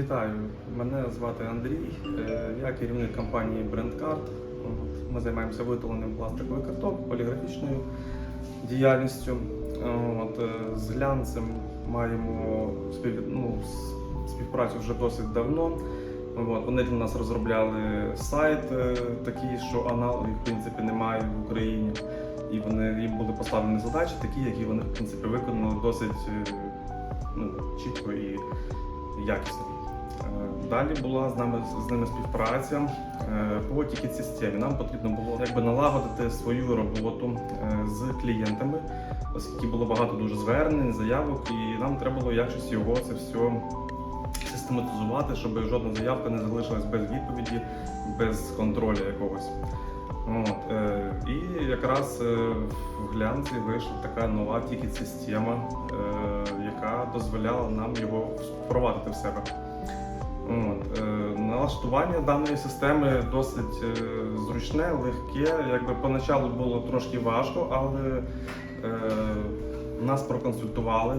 Вітаю, мене звати Андрій. Е, Я керівник компанії BrandCard. Ми займаємося виготовленням пластикових карток, поліграфічною діяльністю. От, е, З глянцем маємо спів, ну, співпрацю вже досить давно. От, вони для нас розробляли сайт е, такий, що аналогів в принципі немає в Україні. І вони їм були поставлені задачі, такі, які вони в принципі виконали досить ну, чітко і якісно. Далі була з нами з ними співпраця е, по тікет системі. Нам потрібно було якби налагодити свою роботу е, з клієнтами, оскільки було багато дуже звернень, заявок, і нам треба було якось його це все систематизувати, щоб жодна заявка не залишилась без відповіді, без контролю якогось. От, е, і якраз е, в глянці вийшла така нова тікет-система, е, яка дозволяла нам його впровадити в себе. От, е, налаштування даної системи досить е, зручне, легке. Якби поначалу було трошки важко, але е, нас проконсультували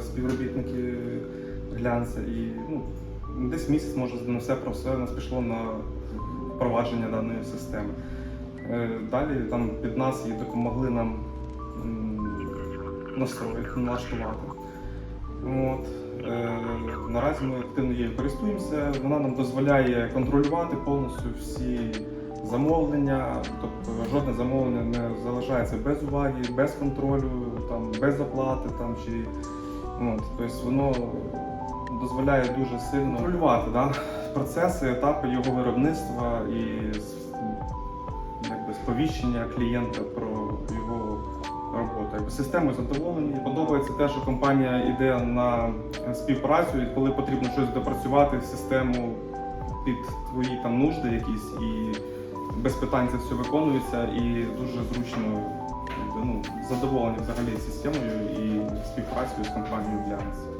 співробітники глянця і ну, десь місяць, може, на все про все нас пішло на впровадження даної системи. Далі там під нас і допомогли нам настроїти, налаштувати. От. Наразі ми активно її користуємося. Вона нам дозволяє контролювати повністю всі замовлення, тобто жодне замовлення не залишається без уваги, без контролю, там, без оплати там, чи от, тобто воно дозволяє дуже сильно контролювати да, процеси, етапи його виробництва і сповіщення клієнта про його роботу. Якби системою задоволені. Подобається те, що компанія йде на співпрацю, і коли потрібно щось допрацювати систему під твої там нужди якісь, і без питань це все виконується, і дуже зручно ну, задоволені взагалі системою і співпрацею з компанією Glance.